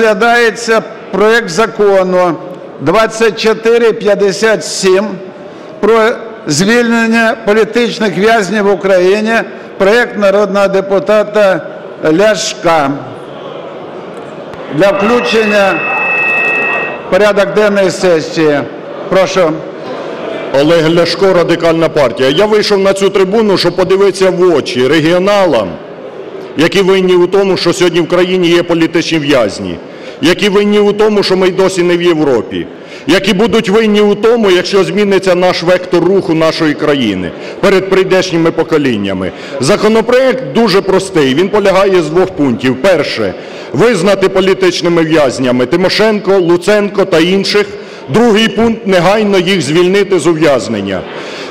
Розглядається проект закону 2457 про звільнення політичних в'язнів в Україні. Проект народного депутата Ляшка. Для включення в порядок денної сесії. Прошу. Олег Ляшко, Радикальна партія. Я вийшов на цю трибуну, щоб подивитися в очі регіоналам, які винні у тому, що сьогодні в країні є політичні в'язні, які винні у тому, що ми й досі не в Європі, які будуть винні у тому, якщо зміниться наш вектор руху нашої країни перед прийдешніми поколіннями. Законопроект дуже простий, він полягає з двох пунктів. Перше – визнати політичними в'язнями Тимошенко, Луценко та інших. Другий пункт – негайно їх звільнити з ув'язнення.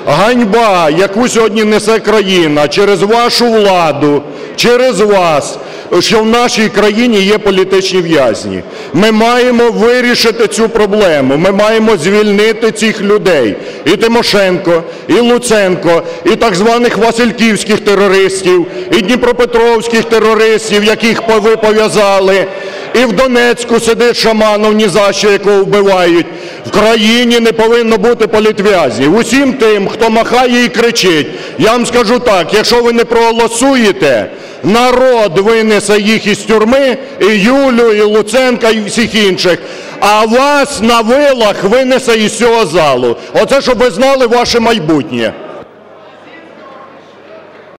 Ганьба, яку сьогодні несе країна через вашу владу, через вас, що в нашій країні є політичні в'язні. Ми маємо вирішити цю проблему, ми маємо звільнити цих людей. І Тимошенко, і Луценко, і так званих васильківських терористів, і дніпропетровських терористів, яких ви пов'язали, і в Донецьку сидить Шаманов, ні за що якого вбивають. В країні не повинно бути політв'язнів. Усім тим, хто махає і кричить, я вам скажу так, якщо ви не проголосуєте, народ винесе їх із тюрми, і Юлю, і Луценка, і всіх інших, а вас на вилах винесе із цього залу. Оце, щоб ви знали ваше майбутнє.